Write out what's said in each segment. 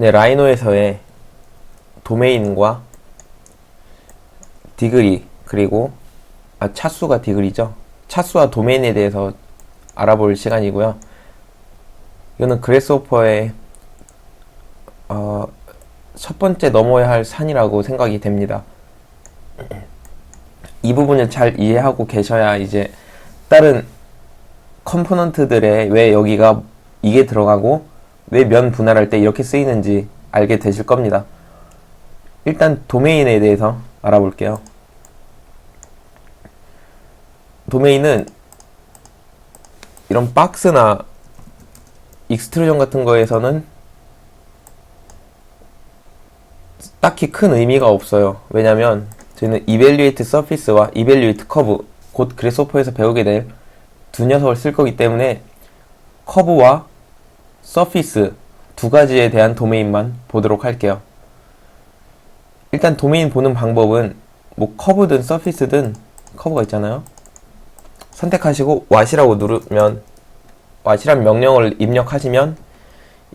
네, 라이노에서의 도메인과 디그리 그리고 아, 차수가 디그리죠. 차수와 도메인에 대해서 알아볼 시간이고요. 이거는 그래스오퍼의 어, 첫 번째 넘어야 할 산이라고 생각이 됩니다. 이 부분을 잘 이해하고 계셔야 이제 다른 컴포넌트들의 왜 여기가 이게 들어가고 왜 면 분할할 때 이렇게 쓰이는지 알게 되실 겁니다. 일단 도메인에 대해서 알아볼게요. 도메인은 이런 박스나 익스트루전 같은 거에서는 딱히 큰 의미가 없어요. 왜냐면 저희는 evaluate surface와 evaluate curve 곧 그래스오퍼에서 배우게 될 두 녀석을 쓸 거기 때문에 커브와 서피스 두 가지에 대한 도메인만 보도록 할게요. 일단 도메인 보는 방법은 뭐 커브든 서피스든 커브가 있잖아요. 선택하시고 왓이라고 누르면 왓이란 명령을 입력하시면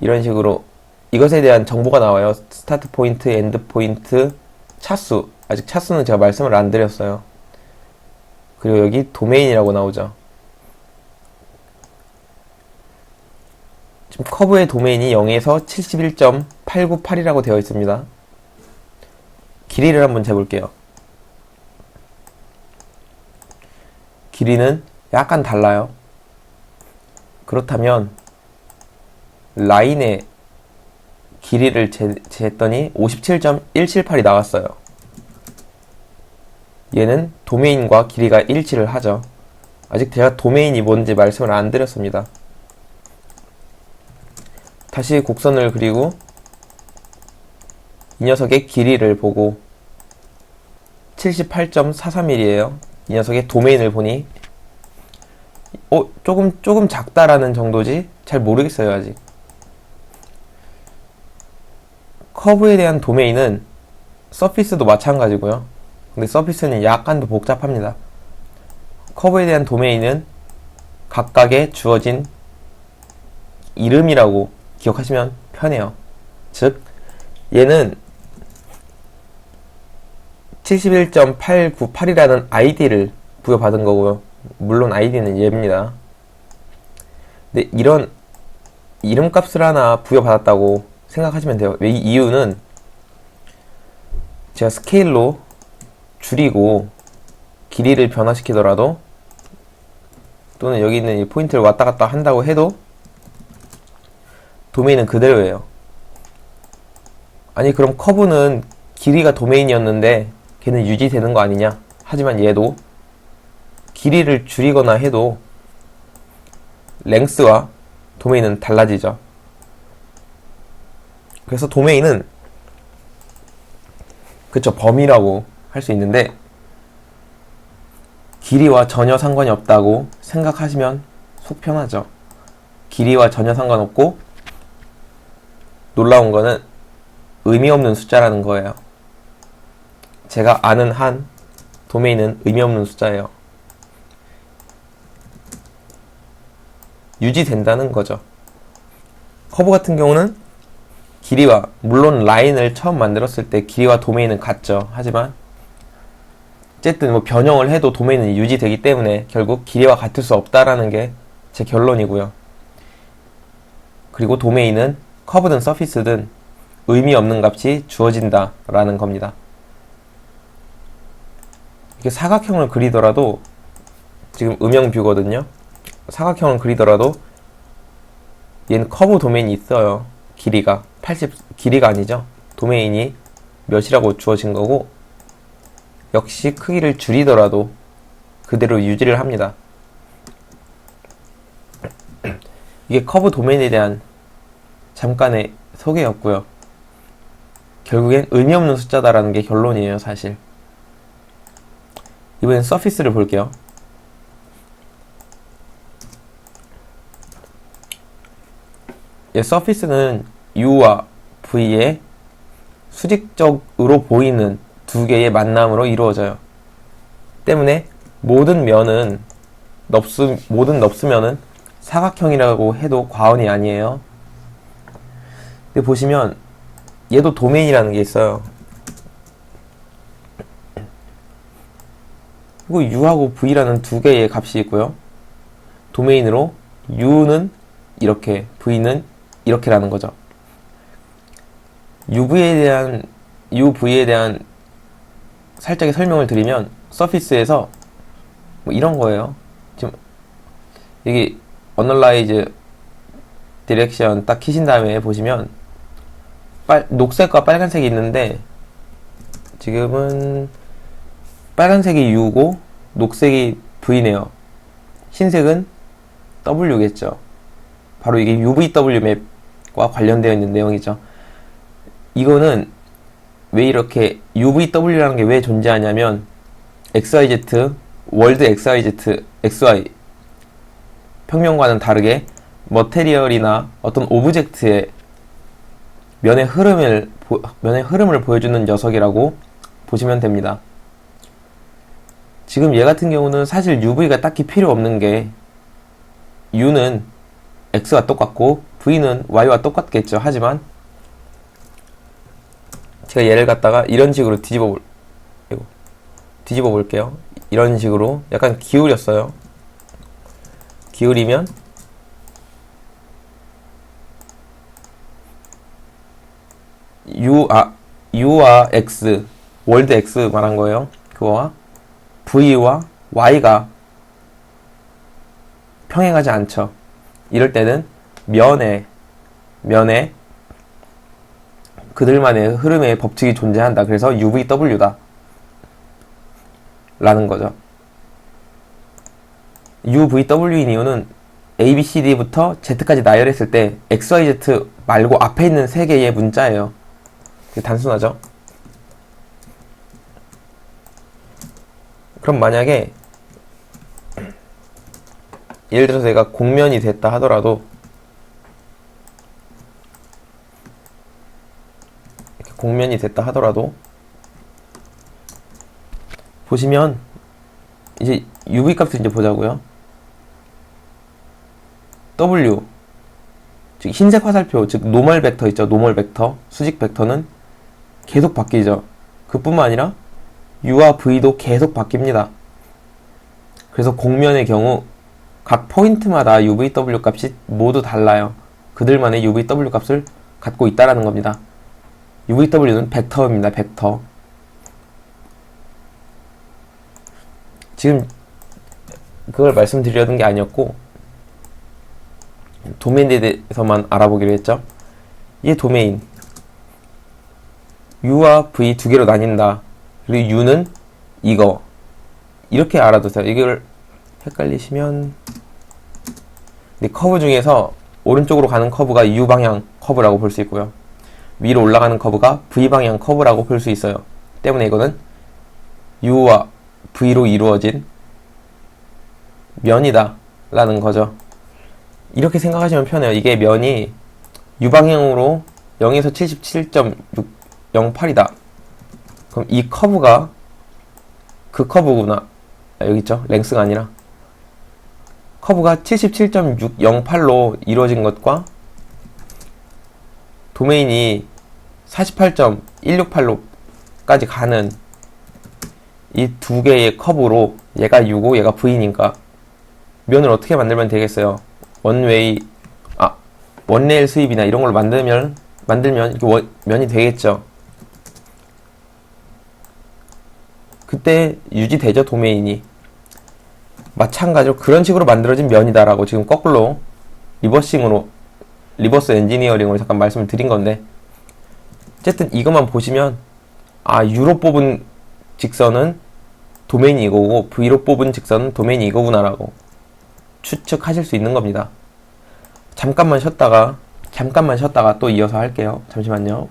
이런 식으로 이것에 대한 정보가 나와요. 스타트 포인트, 엔드 포인트, 차수. 아직 차수는 제가 말씀을 안 드렸어요. 그리고 여기 도메인이라고 나오죠. 지금 커브의 도메인이 0에서 71.898이라고 되어 있습니다. 길이를 한번 재볼게요. 길이는 약간 달라요. 그렇다면 라인의 길이를 재, 재했더니 57.178이 나왔어요. 얘는 도메인과 길이가 일치를 하죠. 아직 제가 도메인이 뭔지 말씀을 안 드렸습니다. 다시 곡선을 그리고 이 녀석의 길이를 보고 78.43mm예요. 이 녀석의 도메인을 보니 어 조금 조금 작다라는 정도지 잘 모르겠어요 아직. 커브에 대한 도메인은 서피스도 마찬가지고요. 근데 서피스는 약간 더 복잡합니다. 커브에 대한 도메인은 각각의 주어진 이름이라고 기억하시면 편해요. 즉, 얘는 71.898이라는 아이디를 부여받은 거고요. 물론 아이디는 얘입니다. 근데 이런 이름값을 하나 부여받았다고 생각하시면 돼요. 이 이유는 제가 스케일로 줄이고 길이를 변화시키더라도 또는 여기 있는 이 포인트를 왔다 갔다 한다고 해도 도메인은 그대로예요. 아니 그럼 커브는 길이가 도메인이었는데 걔는 유지되는 거 아니냐? 하지만 얘도 길이를 줄이거나 해도 랭스와 도메인은 달라지죠. 그래서 도메인은 그쵸 범위라고 할 수 있는데 길이와 전혀 상관이 없다고 생각하시면 속 편하죠. 길이와 전혀 상관없고 놀라운 거는 의미 없는 숫자라는 거예요. 제가 아는 한 도메인은 의미 없는 숫자예요. 유지된다는 거죠. 커브 같은 경우는 길이와 물론 라인을 처음 만들었을 때 길이와 도메인은 같죠. 하지만 어쨌든 뭐 변형을 해도 도메인은 유지되기 때문에 결국 길이와 같을 수 없다라는 게 제 결론이고요. 그리고 도메인은 커브든 서피스든 의미 없는 값이 주어진다 라는 겁니다. 이게 사각형을 그리더라도 지금 음영 뷰거든요. 사각형을 그리더라도 얘는 커브 도메인이 있어요. 길이가 80 길이가 아니죠. 도메인이 몇이라고 주어진 거고 역시 크기를 줄이더라도 그대로 유지를 합니다. 이게 커브 도메인에 대한 잠깐의 소개였고요. 결국엔 의미 없는 숫자다라는 게 결론이에요, 사실. 이번엔 서피스를 볼게요. 예, 서피스는 U와 V의 수직적으로 보이는 두 개의 만남으로 이루어져요. 때문에 모든 면은 넙스, 모든 넙스면은 사각형이라고 해도 과언이 아니에요. 근데 보시면 얘도 도메인이라는 게 있어요. 그리고 u하고 v라는 두 개의 값이 있고요. 도메인으로 u는 이렇게, v는 이렇게라는 거죠. UV에 대한 UV에 대한 살짝의 설명을 드리면 서피스에서 뭐 이런 거예요. 지금 이게 어널라이즈 디렉션 딱 키신 다음에 보시면 빨 녹색과 빨간색이 있는데 지금은 빨간색이 U고 녹색이 V네요. 흰색은 W겠죠. 바로 이게 UVW 맵과 관련되어 있는 내용이죠. 이거는 왜 이렇게 UVW라는 게 왜 존재하냐면 XYZ, 월드 XYZ, XY 평면과는 다르게 머테리얼이나 어떤 오브젝트의 면의 흐름을 보- 면의 흐름을 보여주는 녀석이라고 보시면 됩니다. 지금 얘 같은 경우는 사실 UV가 딱히 필요 없는 게 U는 X와 똑같고 V는 Y와 똑같겠죠. 하지만 제가 얘를 갖다가 이런 식으로 뒤집어 볼, 뒤집어 볼게요. 이런 식으로 약간 기울였어요. 기울이면 U, 아, U와 X, 월드 X 말한 거예요. 그거와 V와 Y가 평행하지 않죠. 이럴 때는 면에, 면에 그들만의 흐름의 법칙이 존재한다. 그래서 UVW다. 라는 거죠. UVW인 이유는 ABCD부터 Z까지 나열했을 때 XYZ 말고 앞에 있는 세 개의 문자예요. 단순하죠? 그럼 만약에 예를 들어서 얘가 공면이 됐다 하더라도 공면이 됐다 하더라도 보시면 이제 UV 값을 이제 보자고요. W 즉 흰색 화살표 즉 노멀 벡터 있죠. 노멀 벡터 수직 벡터는 계속 바뀌죠. 그뿐만 아니라 U와 V도 계속 바뀝니다. 그래서 공면의 경우 각 포인트마다 UVW 값이 모두 달라요. 그들만의 UVW 값을 갖고 있다라는 겁니다. UVW는 벡터입니다. 벡터. 지금 그걸 말씀드리려는 게 아니었고 도메인에 대해서만 알아보기로 했죠. 이 도메인 U와 V 두 개로 나뉜다. 그리고 U는 이거 이렇게 알아두세요. 이걸 헷갈리시면 근데 커브 중에서 오른쪽으로 가는 커브가 U 방향 커브라고 볼 수 있고요. 위로 올라가는 커브가 V 방향 커브라고 볼 수 있어요. 때문에 이거는 U와 V로 이루어진 면이다 라는 거죠. 이렇게 생각하시면 편해요. 이게 면이 U 방향으로 0에서 77.608이다. 그럼 이 커브가 그 커브구나. 아, 여기 있죠? 랭스가 아니라. 커브가 77.608로 이루어진 것과 도메인이 48.168로까지 가는 이 두 개의 커브로 얘가 U고 얘가 V니까 면을 어떻게 만들면 되겠어요? 원웨이 아 원레일 수입이나 이런 걸 만들면 만들면 이렇게 원- 면이 되겠죠. 그때 유지되죠 도메인이 마찬가지로 그런 식으로 만들어진 면이다라고 지금 거꾸로 리버싱으로 리버스 엔지니어링으로 잠깐 말씀을 드린 건데 어쨌든 이것만 보시면 아 U로 뽑은 직선은 도메인이 이거고 V로 뽑은 직선은 도메인이 이거구나라고 추측하실 수 있는 겁니다. 잠깐만 쉬었다가 잠깐만 쉬었다가 또 이어서 할게요. 잠시만요.